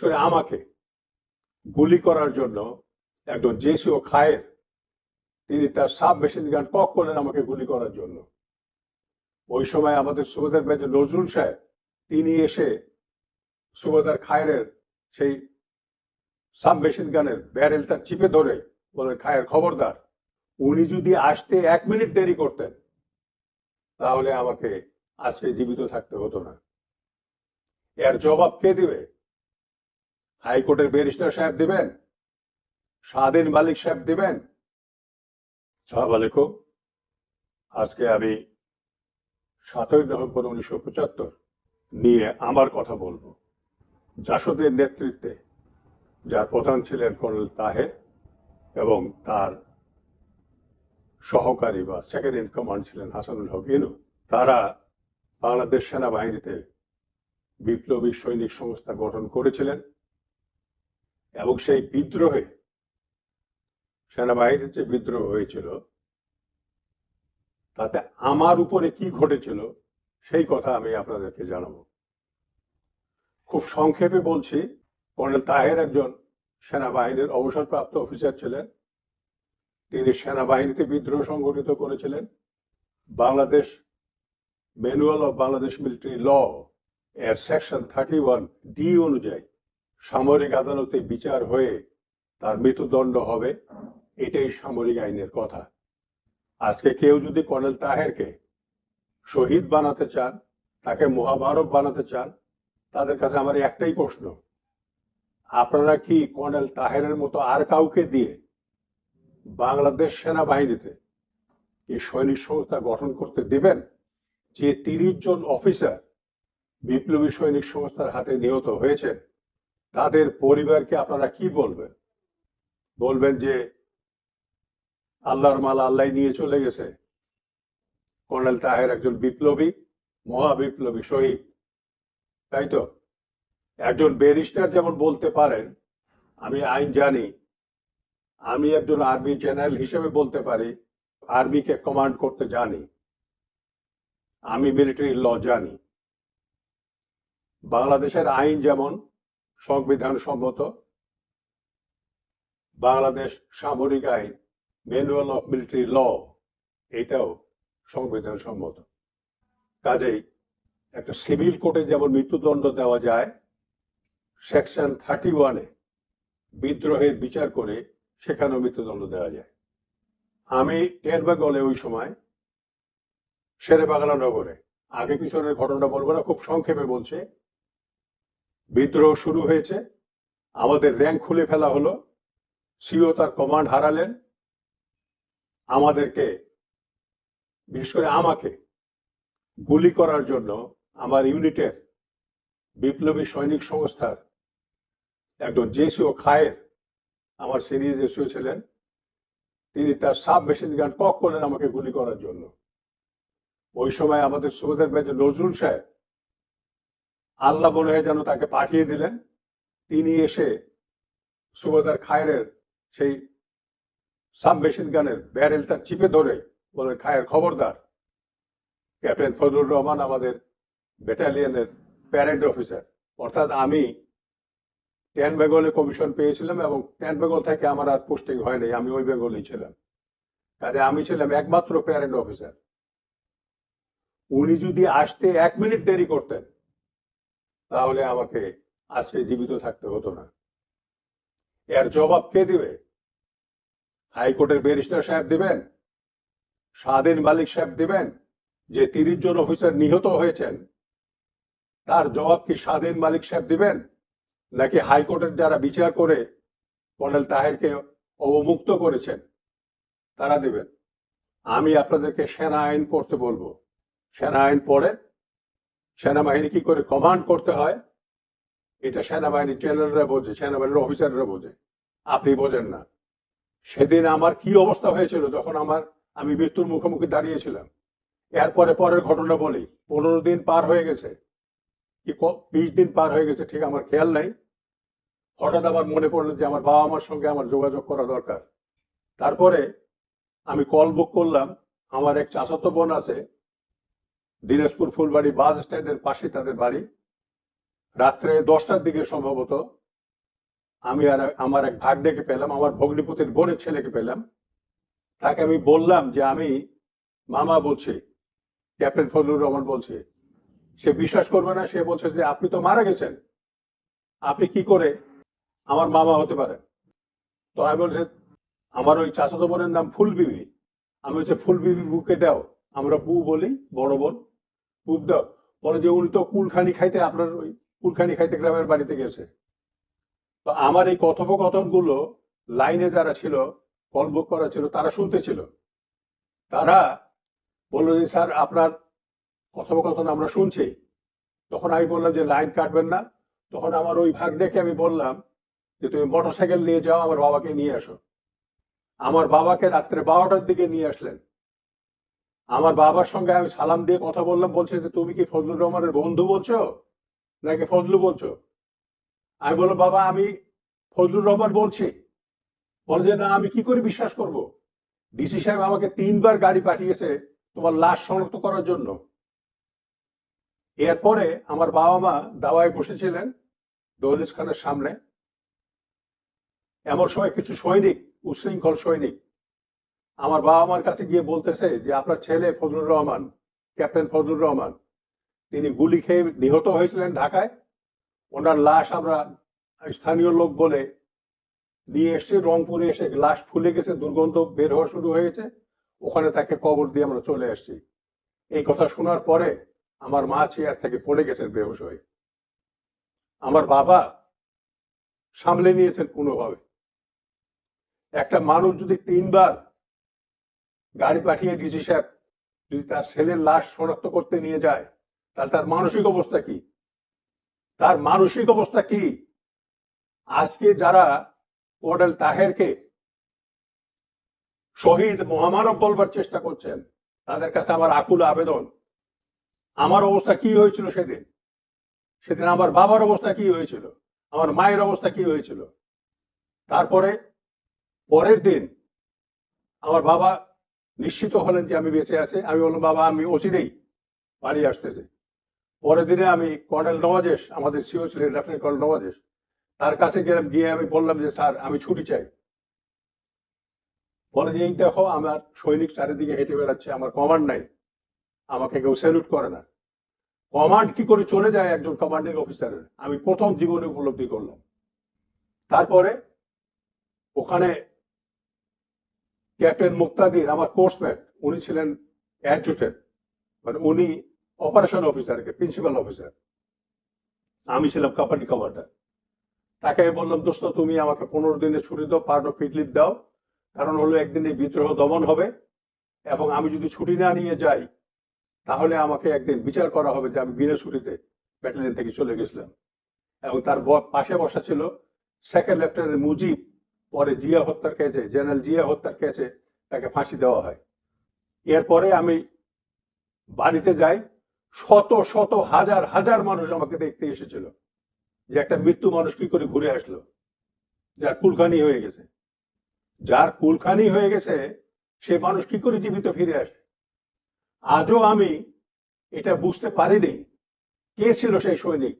করে আমাকে গুলি করার জন্য একজন জেসিও খায়ের তিনি তার সাব মেশিন গান কক করলেন আমাকে গুলি করার জন্য। ওই সময় আমাদের সুবেদার মেজর নজরুল সাহেব তিনি এসে সুবেদার খায়ের সেই সাব মেশিন গানের ব্যারেলটা চিপে ধরে বলেন খায়ের খবরদার উনি যদি আসতে এক মিনিট দেরি করতেন তাহলে আমাকে আজকে জীবিত থাকতে হতো না। এর জবাব কে দিবে? হাইকোর্টের ব্যারিস্টার সাহেব দিবেন, স্বাধীন মালিক সাহেব দিবেন। সাহেব আজকে আমি সাতই নভেম্বর উনিশশো পঁচাত্তর নিয়ে আমার কথা বলব। জাসদের নেতৃত্বে যার প্রধান ছিলেন কর্নেল তাহের এবং তার সহকারী বা সেকেন্ড ইন কমান্ড ছিলেন হাসানুল হক ইনু, তারা বাংলাদেশ সেনাবাহিনীতে বিপ্লবী সৈনিক সংস্থা গঠন করেছিলেন। এবং সেই বিদ্রোহে সেনাবাহিনীর যে বিদ্রোহ হয়েছিল, তাতে আমার উপরে কি ঘটেছিল সেই কথা আমি আপনাদেরকে জানাব। খুব সংক্ষেপে বলছি, কর্নেল তাহের একজন সেনাবাহিনীর অবসরপ্রাপ্ত অফিসার ছিলেন। তিনি সেনাবাহিনীতে বিদ্রোহ সংগঠিত করেছিলেন। Bangladesh manual of Bangladesh military law এর সেকশন থার্টি ওয়ান ডি অনুযায়ী সামরিক আদালতে বিচার হয়ে তার মৃত্যুদণ্ড হবে, এটাই সামরিক আইনের কথা। আজকে কেউ যদি কর্নেল তাহেরকে শহীদ বানাতে চান, তাকে মহাভারত বানাতে চান, তাদের কাছে আমার একটাই প্রশ্ন, আপনারা কি কর্নেল তাহেরের মতো আর কাউকে দিয়ে বাংলাদেশ সেনাবাহিনীতে এই সৈনিক সংস্থা গঠন করতে দিবেন, যে তিরিশ জন অফিসার বিপ্লবী সৈনিক সংস্থার হাতে নিহত হয়েছেন? তাদের পরিবারকে আপনারা কি বলবেন? বলবেন যে, আল্লাহর মাল আল্লাহ নিয়ে চলে গেছে। কর্নেল তাহের একজন বিপ্লবী মহা বিপ্লবী শহীদ। তাই তো? একজন ব্যারিস্টার যেমন বলতে পারেন, আমি আইন জানি। আমি একজন আর্মি জেনারেল হিসেবে বলতে পারি, আর্মিকে কমান্ড করতে জানি। আমি মিলিটারি ল জানি। বাংলাদেশের আইন যেমন সংবিধান সম্মত। বাংলাদেশ সামরিক আইন ম্যানুয়াল অফ মিলিটারি ল এটাও সংবিধান সম্মত। কাজেই একটা সিভিল কোর্টে যেমন মৃত্যুদণ্ড দেওয়া যায়, সেকশন থার্টি ওয়ানে বিদ্রোহের বিচার করে সেখানেও মৃত্যুদণ্ড দেওয়া যায়। আমি টেরবাগলে ওই সময় শেরে বাংলা নগরে, আগে পিছনের ঘটনা বলব না, খুব সংক্ষেপে বলছে। বিদ্রোহ শুরু হয়েছে। আমাদের র্যাঙ্ক খুলে ফেলা হলো। সিও তার কমান্ড হারালেন। আমাদেরকে, বিশেষ করে আমাকে, গুলি করার জন্য আমার ইউনিটের বিপ্লবী সৈনিক সংস্থার একজন জেসিও খায়ের আমার সিনিয়র জেসিও ছিলেন। তিনি তার সাব মেশিন গান কক করলেন আমাকে গুলি করার জন্য। ওই সময় আমাদের সুবেদার মেজর নজরুল সাহেব আল্লাহ মনে হয় যেন তাকে পাঠিয়ে দিলেন। তিনি এসে সুবেদার খায়ের সেই সাব মেশিন গানের ব্যারেলটা চিপে ধরে বলেন, খায়ের খবরদার, ক্যাপ্টেন ফজলুর রহমান আমাদের ব্যাটালিয়নের প্যারেড অফিসার অর্থাৎ আমি টেন বেঙ্গলে কমিশন পেয়েছিলাম এবং টেন বেঙ্গল থেকে আমার আর পোস্টিং হয়নি আমি ওই বেঙ্গলেই ছিলাম। কাজে আমি ছিলাম একমাত্র প্যারেন্ট অফিসার উনি যদি আসতে এক মিনিট দেরি করতেন তাহলে আমাকে আজকে জীবিত থাকতে হতো না। এর জবাব কে দিবে? হাইকোর্টের ব্যারিস্টার সাহেব দিবেন? স্বাধীন মালিক সাহেব দিবেন? যে তিরিশ জন অফিসার নিহত হয়েছেন, তার জবাব কি স্বাধীন মালিক সাহেব দিবেন? নাকি হাইকোর্টের যারা বিচার করে কর্নেল তাহেরকে অবমুক্ত করেছেন, তারা দিবেন? আমি আপনাদেরকে সেনা আইন পড়তে বলব। সেনা আইন পড়ে সেনাবাহিনী কি করে কমান্ড করতে হয়? এটা সেনাবাহিনীর জেনারেলরা বোঝে, সেনাবাহিনীর অফিসাররা বোঝে। আপনি বোঝেন না। সেদিন আমার কি অবস্থা হয়েছিল যখন আমার, আমি মৃত্যুর মুখোমুখি দাঁড়িয়েছিলাম। এরপরে পরের ঘটনা বলি। পনেরো দিন পার হয়ে গেছে। কি বিশ দিন পার হয়ে গেছে ঠিক আমার খেয়াল নাই। হঠাৎ আমার মনে পড়ল যে আমার বাবা মার সঙ্গে আমার যোগাযোগ করা দরকার। তারপরে আমি কল বুক করলাম। আমার এক চাচাতো বোন আছে দিনাজপুর ফুলবাড়ি বাস স্ট্যান্ডের পাশে তাদের বাড়ি। রাত্রে দশটার দিকে সম্ভবত আমি আর আমার এক ভাগ্নেকে পেলাম, আমার ভগ্নিপতির বোনের ছেলেকে পেলাম। তাকে আমি বললাম যে আমি, মামা বলছি, ক্যাপ্টেন ফজলুর রহমান বলছি, সে বিশ্বাস করবে না, সে বলছে যে আপনি তো মারা গেছেন, আপনি কি করে আমার মামা হতে পারেন? তো আমি বলছি, আমার ওই চাচাতো বোনের নাম ফুলবিবি, আমি হচ্ছে ফুল বিবি বুকে দাও, আমরা বু বলি, বড় বোন। বুক দাও বলে যে উনি তো কুলখানি খাইতে আপনার ওই কুলখানি খাইতে গ্রামের বাড়িতে গেছে। তো আমার এই কথোপকথনগুলো লাইনে যারা ছিল, কল বুক করা ছিল, তারা শুনতেছিল তারা বলল যে, স্যার, আপনার কথোপকথন আমরা শুনছি। তখন আমি বললাম যে, লাইন কাটবেন না। তখন আমার ওই ভাগ ভাগ্নেকে আমি বললাম যে, তুমি মোটরসাইকেল নিয়ে যাও, আমার বাবাকে নিয়ে আসো। আমার বাবাকে রাত্রে বারোটার দিকে নিয়ে আসলেন। আমার বাবার সঙ্গে আমি সালাম দিয়ে কথা বললাম, বলছে যে, তুমি কি ফজলুর রহমানের বন্ধু বলছো? নাকি ফজলু বলছো? আমি বললাম, বাবা, আমি ফজলুর রহমান বলছি। বলে যে, না, আমি কি করে বিশ্বাস করব? ডিসি সাহেব আমাকে তিনবার গাড়ি পাঠিয়েছে তোমার লাশ শনাক্ত করার জন্য। এরপরে আমার বাবা মা দাওয়ায় বসেছিলেন দৌলিস খানের সামনে। এমন সময় কিছু সৈনিক, উশৃঙ্খল সৈনিক আমার বাবা মার কাছে গিয়ে বলতেছে যে, আপনার ছেলে ফজলুর রহমান, ক্যাপ্টেন ফজলুর রহমান, তিনি গুলি খেয়ে নিহত হয়েছিলেন ঢাকায়। ওনার লাশ আমরা স্থানীয় লোক বলে নিয়ে এসে রংপুরে এসে লাশ ফুলে গেছে, দুর্গন্ধ বের হওয়া শুরু হয়েছে। ওখানে তাকে কবর দিয়ে আমরা চলে আসছি। এই কথা শোনার পরে আমার মা চেয়ার থেকে পড়ে গেছেন বেহুশ হয়ে। আমার বাবা সামলে নিয়েছেন কোনোভাবে। একটা মানুষ যদি তিনবার গাড়ি পাঠিয়ে ডিজি সাহেব যদি তার ছেলের লাশ শনাক্ত করতে নিয়ে যায়, তাহলে তার মানসিক অবস্থা কি? তার মানসিক অবস্থা কি? আজকে যারা কর্নেল তাহেরকে শহীদ মহামানব বলবার চেষ্টা করছেন, তাদের কাছে আমার আকুল আবেদন। আমার অবস্থা কি হয়েছিল সেদিন? সেদিন আমার বাবার অবস্থা কি হয়েছিল? আমার মায়ের অবস্থা কি হয়েছিল? তারপরে পরের দিন আমার বাবা নিশ্চিত হলেন যে আমি বেঁচে আছি। আমি বললাম, বাবা, আমি অচিরেই বাড়ি আসতেছি। পরের দিনে আমি কর্নেল নওয়াজেশ, আমাদের সিও ছিলেন, লেফটেন্যান্ট কর্নেল নওয়াজেশ, তার কাছে গেলাম, গিয়ে আমি বললাম যে, স্যার, আমি ছুটি চাই। বলে যে, এই দেখো, আমার সৈনিক চারিদিকে হেঁটে বেড়াচ্ছে, আমার কমান্ড নাই। আমাকে কেউ স্যালুট করে না। কমান্ড কি করে চলে যায় একজন কমান্ডিং অফিসারের আমি প্রথম জীবনে উপলব্ধি করলাম। তারপরে ওখানে ক্যাপ্টেন মুক্তাদির, আমার কোর্সমেট উনি ছিলেন অ্যাডজুটেন্ট মানে উনি অপারেশন অফিসার প্রিন্সিপাল অফিসার আমি ছিলাম কাপাটি কমান্ডার তাকে আমি বললাম, দোস্ত, তুমি আমাকে পনেরো দিনে ছুটি দাও পার্ট অফ ফিটলিপ দাও। কারণ হলো একদিন বিদ্রোহ দমন হবে এবং আমি যদি ছুটি না নিয়ে যাই, তাহলে আমাকে একদিন বিচার করা হবে যে আমি বিনা ছুটিতে ব্যাটালিয়ন থেকে চলে গেছিলাম। এবং তার পাশে বসা ছিল সেকেন্ড লেফটেন্যান্ট মুজিব পরে জিয়া হত্যার কেসে, জেনারেল জিয়া হত্যার কেছে তাকে ফাঁসি দেওয়া হয়। এরপরে আমি বাড়িতে যাই, শত শত, হাজার হাজার মানুষ আমাকে দেখতে এসেছিল যে একটা মৃত্যু মানুষ কি করে ঘুরে আসলো, যার কুলখানি হয়ে গেছে। যার কুলখানি হয়ে গেছে, সে মানুষ কি করে জীবিত ফিরে আসে? আজও আমি এটা বুঝতে পারিনি, কে ছিল সেই সৈনিক?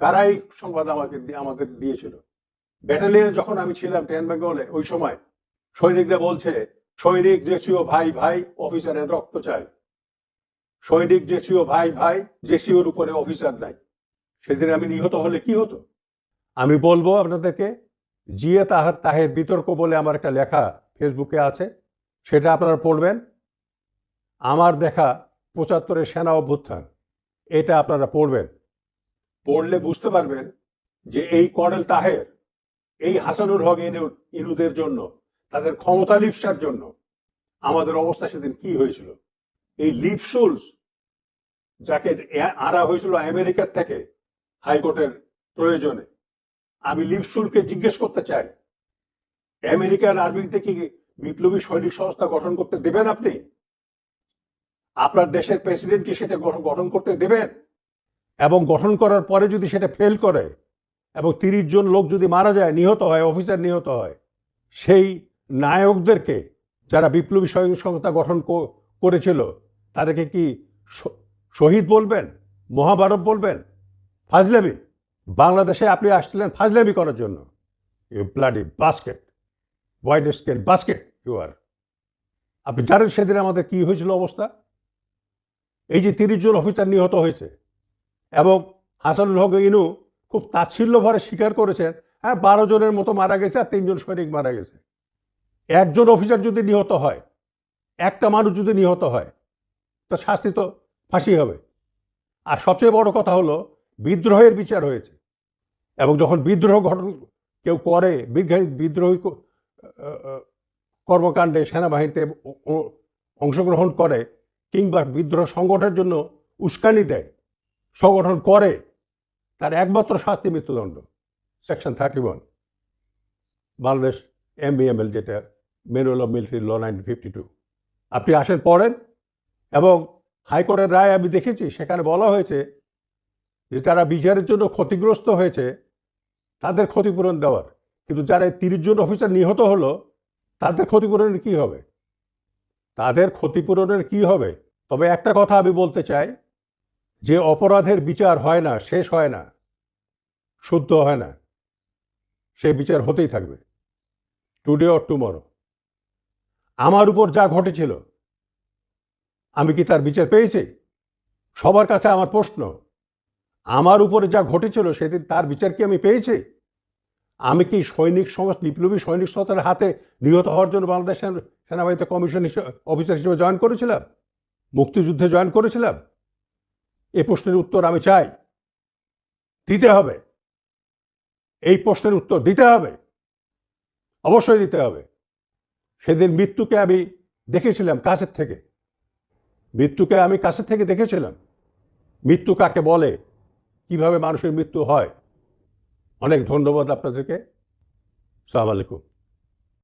কারাই সংবাদ আমাকে আমাদের দিয়েছিল? ব্যাটালিয়নে যখন আমি ছিলাম টেন বেঙ্গলে, ওই সময় সৈনিকরা বলছে, সৈনিক জেসিও ভাই ভাই, অফিসারের রক্ত চাই। সৈনিক জেসিও ভাই ভাই, জেসিওর উপরে অফিসার নাই। সেদিন আমি নিহত হলে কি হতো? আমি বলব আপনাদেরকে, জিয়া তাহার তাহের বিতর্ক বলে আমার একটা লেখা ফেসবুকে আছে, সেটা আপনারা পড়বেন। আমার দেখা পঁচাত্তরের সেনা অভ্যুত্থান, এটা আপনারা পড়বেন। পড়লে বুঝতে পারবেন যে এই কর্নেল তাহের এই হাসানুর হক ইনু- ইনুদের জন্য, তাদের ক্ষমতা লিপসার জন্য। আমাদের অবস্থা সেদিন কি হয়েছিল? এই লিপসুলস, যাকে আনা হয়েছিল আমেরিকার থেকে হাইকোর্টের প্রয়োজনে। আমি লিপসুলকে জিজ্ঞেস করতে চাই আমেরিকান আর্মিতে কি বিপ্লবী সৈনিক সংস্থা গঠন করতে দেবেন আপনি? আপনার দেশের প্রেসিডেন্ট কি সেটা গঠন করতে দেবেন? এবং গঠন করার পরে যদি সেটা ফেল করে এবং তিরিশ জন লোক যদি মারা যায়, নিহত হয়, অফিসার নিহত হয়, সেই নায়কদেরকে যারা বিপ্লবী সৈনিক সংস্থা গঠন করেছিল, তাদেরকে কি শহীদ বলবেন, মহাভারত বলবেন? ফাজলামি? বাংলাদেশে আপনি আসছিলেন ফাজলামি করার জন্য। You bloody basket white skin basket you আর আপনি জানেন সেদিন আমাদের কি হয়েছিল অবস্থা? এই যে তিরিশ জন অফিসার নিহত হয়েছে, এবং হাসানুল হক ইনু খুব তাচ্ছিল্য ভরে স্বীকার করেছেন হ্যাঁ বারো জনের মতো মারা গেছে আর তিনজন সৈনিক মারা গেছে। একজন অফিসার যদি নিহত হয়, একটা মানুষ যদি নিহত হয়, তো শাস্তি তো ফাঁসি হবে। আর সবচেয়ে বড় কথা হলো, বিদ্রোহের বিচার হয়েছে। এবং যখন বিদ্রোহ ঘটন কেউ করে বিদ্রোহী বিদ্রোহী কর্মকাণ্ডে, সেনাবাহিনীতে অংশগ্রহণ করে, কিংবা বিদ্রোহ সংগঠনের জন্য উস্কানি দেয়, সংগঠন করে তার একমাত্র শাস্তি মৃত্যুদণ্ড section thirty one Bangladesh MBML যেটা manual of military law nineteen fifty two আপনি আসেন, পড়েন, এবং হাইকোর্টের রায় আমি দেখেছি, সেখানে বলা হয়েছে যে যারা বিচারের জন্য ক্ষতিগ্রস্ত হয়েছে, তাদের ক্ষতিপূরণ দেওয়ার। কিন্তু যারা তিরিশ জন অফিসার নিহত হলো, তাদের ক্ষতিপূরণের কি হবে? তাদের ক্ষতিপূরণের কি হবে? তবে একটা কথা আমি বলতে চাই যে অপরাধের বিচার হয় না, শেষ হয় না, শুদ্ধ হয় না, সে বিচার হতেই থাকবে টুডে অর টুমরো আমার উপর যা ঘটেছিল, আমি কি তার বিচার পেয়েছি? সবার কাছে আমার প্রশ্ন, আমার উপরে যা ঘটেছিল সেদিন তার বিচার কি আমি পেয়েছি? আমি কি সৈনিক সংস্থা বিপ্লবী সৈনিক সংস্থার হাতে নিহত হওয়ার জন্য বাংলাদেশ সেনাবাহিনীতে কমিশন হিসেবে অফিসার হিসেবে জয়েন করেছিলাম? মুক্তিযুদ্ধে জয়েন করেছিলাম? এই প্রশ্নের উত্তর আমি চাই। দিতে হবে। এই প্রশ্নের উত্তর দিতে হবে। অবশ্যই দিতে হবে। সেদিন মৃত্যুকে আমি দেখেছিলাম কাছের থেকে। মৃত্যুকে আমি কাছের থেকে দেখেছিলাম। মৃত্যু কাকে বলে? কীভাবে মানুষের মৃত্যু হয়? অনেক ধন্যবাদ আপনাদেরকে। সালাম আলাইকুম।